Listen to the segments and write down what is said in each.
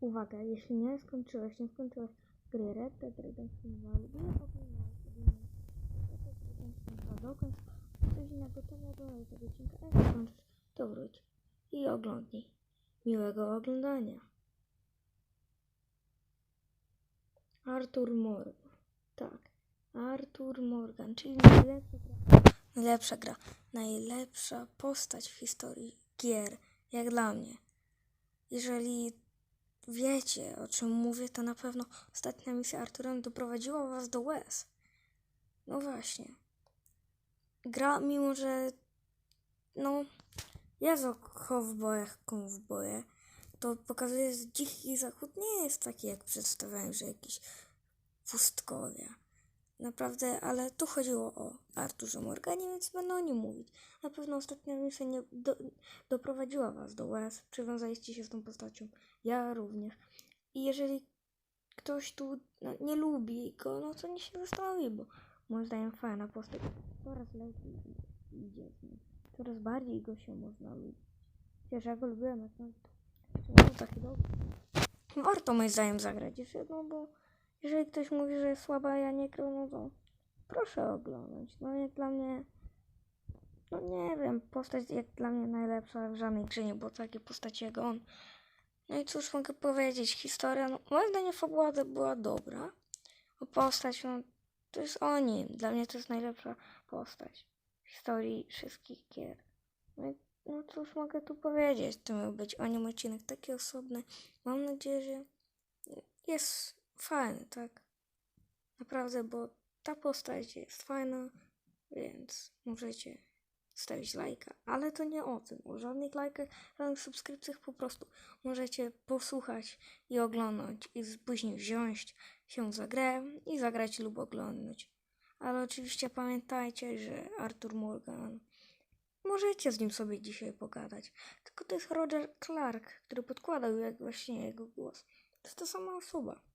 Uwaga, jeśli nie skończyłeś, nie skończyłeś gry Red Dead Redemption 2 lub nie oglądałeś powinien Red Dead Redemption 2 do końca, coś innego, to nie tego odcinka, a jak skończysz, to wróć i oglądnij. Miłego oglądania. Arthur Morgan. Tak, Arthur Morgan, czyli najlepsza gra. Najlepsza gra. Najlepsza postać w historii gier, jak dla mnie. Jeżeli wiecie, o czym mówię, to na pewno ostatnia misja Arturem doprowadziła was do łez. No właśnie. Gra, mimo że no, jest o kowbojach, kowboje, to pokazuje, że dziki zachód nie jest taki, jak przedstawiałem, że jakiś pustkowie. Naprawdę, ale tu chodziło o Arturze Morganie, więc będę o nim mówić. Na pewno ostatnia misja nie do, doprowadziła was do łez, przywiązaliście się z tą postacią. Ja również. I jeżeli ktoś tu no, nie lubi go, no to nie się zastanowi, bo moim zdaniem fajna postać coraz lepiej idzie z nim. Coraz bardziej go się można lubić. Chociaż ja go lubiłem, jak no, to no, taki dobry. Warto moim zdaniem zagrać jeszcze jedną, bo jeżeli ktoś mówi, że jest słaba, ja nie gram, no to proszę oglądać. No jak dla mnie, no nie wiem, postać jak dla mnie najlepsza w żadnej grze nie było takiej postaci jak on. No i cóż mogę powiedzieć, historia, no moim zdaniem fabuła była dobra. A postać, no to jest o nim. Dla mnie to jest najlepsza postać w historii wszystkich gier. No, no cóż mogę tu powiedzieć, to miał być o nim odcinek taki osobny. Mam nadzieję, że jest fajny, tak? Naprawdę, bo ta postać jest fajna, więc możecie stawić lajka. Ale to nie o tym, o żadnych lajkach, żadnych subskrypcjach, po prostu możecie posłuchać i oglądać i później wziąć się za grę i zagrać lub oglądać. Ale oczywiście pamiętajcie, że Arthur Morgan, możecie z nim sobie dzisiaj pogadać. Tylko to jest Roger Clark, który podkładał jak właśnie jego głos. To jest ta sama osoba.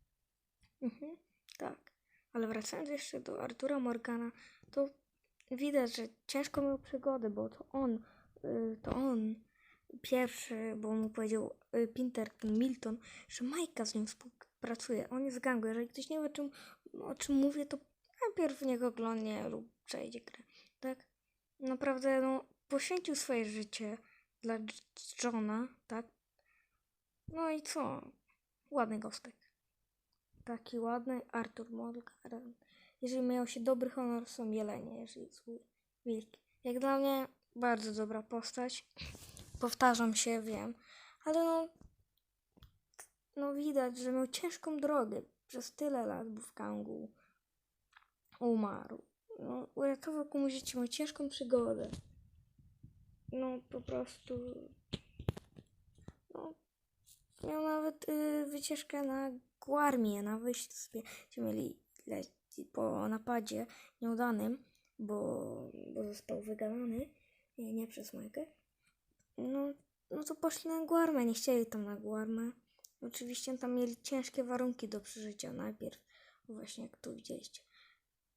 Mhm, tak. Ale wracając jeszcze do Artura Morgana, to widać, że ciężko miał przygodę, bo to on, y, to on pierwszy, bo mu powiedział y, Pinterton Milton, że Majka z nim współpracuje. On jest z gangu. Jeżeli ktoś nie wie, o czym, o czym mówię, to najpierw niech oglądnie lub przejdzie grę. Tak? Naprawdę, no, poświęcił swoje życie dla Johna, tak? No i co? Ładny gostek. Taki ładny Artur Morgan. Jeżeli miał się dobry honor, są jelenie, jeżeli zły wilki. Jak dla mnie bardzo dobra postać. Powtarzam się, wiem. Ale no, no widać, że miał ciężką drogę. Przez tyle lat był w gangu. Umarł. No, uratował komuś życie, miał ciężką przygodę. No, po prostu... No, miał nawet y, wycieczkę na Guarmię, na wyspie, gdzie mieli lecieć po napadzie nieudanym, bo, bo został wygadany, nie, nie przez Majkę. No, no to poszli na Guarmę, nie chcieli tam na Guarmę. Oczywiście tam mieli ciężkie warunki do przeżycia najpierw, właśnie jak tu widzieliście.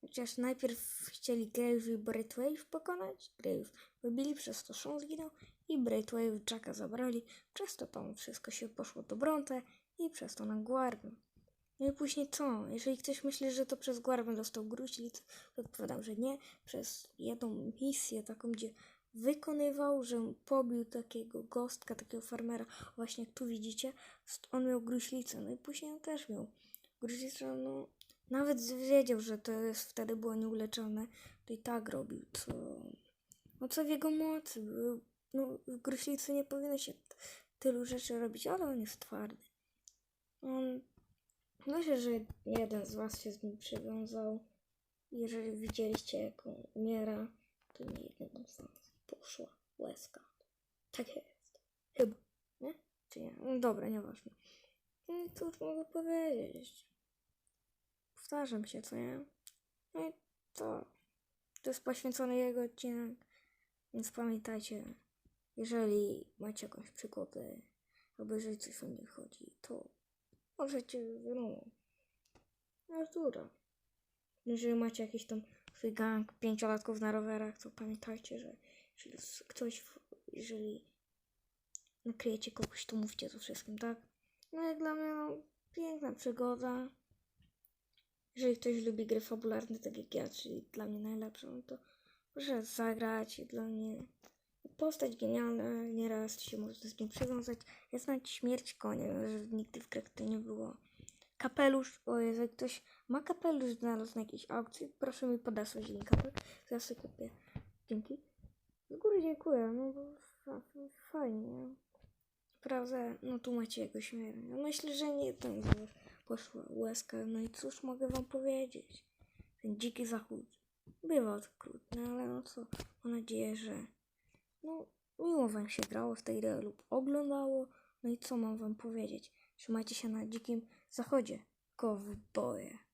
Chociaż najpierw chcieli Grave i Braithwaite pokonać, Grave wybili, przez to Sean zginął i Braithwaite Jacka zabrali, przez to tam wszystko się poszło do Bronte i przez to na Guarmę. No i później co? Jeżeli ktoś myśli, że to przez Guarmę dostał gruźlicę, to odpowiadam, że nie. Przez jedną misję taką, gdzie wykonywał, że pobił takiego gostka, takiego farmera, właśnie jak tu widzicie, on miał gruźlicę, no i później on też miał gruźlicę, no nawet wiedział, że to jest, wtedy było nieuleczone, to i tak robił, co, no co w jego mocy, no w gruźlicy nie powinno się tylu rzeczy robić, ale on jest twardy. On, myślę, że jeden z was się z nim przywiązał, jeżeli widzieliście, jak on umiera, to nie jednemu z was poszła łezka. Tak jest. Chyba, nie? Czy nie? No dobra, nieważne. No i cóż mogę powiedzieć? Powtarzam się, co nie? No i to, to jest poświęcony jego odcinek, więc pamiętajcie, jeżeli macie jakąś przygodę, jeżeli coś wam nie chodzi, to możecie, wiadomo, Artura. Jeżeli macie jakiś tam swój gang pięciolatków na rowerach, to pamiętajcie, że jeżeli ktoś, jeżeli nakryjecie kogoś, to mówcie to wszystkim, tak? No jak dla mnie, no, piękna przygoda. Jeżeli ktoś lubi gry fabularne, tak jak ja, czyli dla mnie najlepszą, no to proszę zagrać. Dla mnie postać genialna, nieraz się można z nim przywiązać. Ja znać śmierć konia, że nigdy w grach to nie było. Kapelusz, o jak ktoś ma kapelusz znalazł na jakiejś aukcji, proszę mi podesłać tak? Ja sobie kupię. Dzięki. Z góry dziękuję, no bo fa- fa- fajnie. Prawda, no tu macie jego śmierć. Ja myślę, że nie tam poszła łezka. No i cóż mogę wam powiedzieć? Ten dziki zachód bywa okrutny, ale no co, mam nadzieję, że no miło wam się grało w tej grę lub oglądało. No i co mam wam powiedzieć? Trzymajcie się na dzikim zachodzie, kowboje.